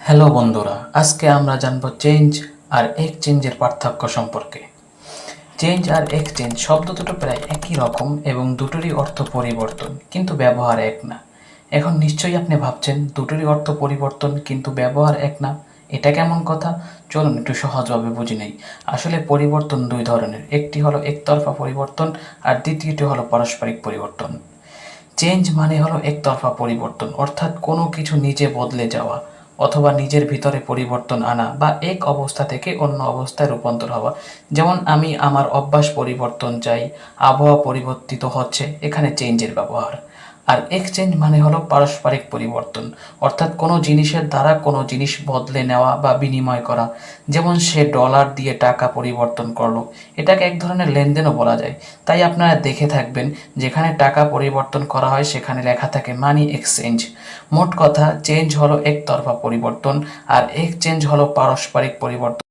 Hello বন্ধুরা, আজকে আমরা জানব চেঞ্জ আর এক্সচেঞ্জের পার্থক্য সম্পর্কে। চেঞ্জ আর এক্সচেঞ্জ শব্দ দুটো প্রায় একই রকম এবং দুটোরই অর্থ পরিবর্তন, কিন্তু ব্যবহার এক না। এখন নিশ্চয়ই আপনি ভাবছেন, দুটোরই অর্থ পরিবর্তন কিন্তু ব্যবহার এক না? এটা কেমন কথা? চলুন একটু সহজভাবে বুঝে নেই। আসলে পরিবর্তন দুই ধরনের, একটি হলো একতরফা পরিবর্তন আর দ্বিতীয়টি হলো পারস্পরিক পরিবর্তন। চেঞ্জ মানে হলো একতরফা পরিবর্তন, অর্থাৎ কোনো কিছু নিজে বদলে যাওয়া। অথবা নিজের ভিতরে পরিবর্তন আনা বা এক অবস্থা থেকে অন্য অবস্থায় রূপান্তর হওয়া। যেমন আমি আমার অভ্যাস পরিবর্তন চাই, আবহাওয়া পরিবর্তিত হচ্ছে, এখানে চেঞ্জের ব্যবহার। আর এক্সচেঞ্জ মানে হলো পারস্পরিক পরিবর্তন। অর্থাৎ কোনো জিনিসের দ্বারা কোনো জিনিস বদলে নেওয়া বা বিনিময় করা। যেমন সে ডলার দিয়ে টাকা পরিবর্তন করল। এটাকে এক ধরনের লেনদেনও বলা যায়। তাই আপনারা দেখে থাকবেন, যেখানে টাকা পরিবর্তন করা হয়, সেখানে লেখা থাকে মানি এক্সচেঞ্জ মোট কথা চেঞ্জ হলো একতরফা পরিবর্তন, আর এক্সচেঞ্জ হলো পারস্পরিক পরিবর্তন।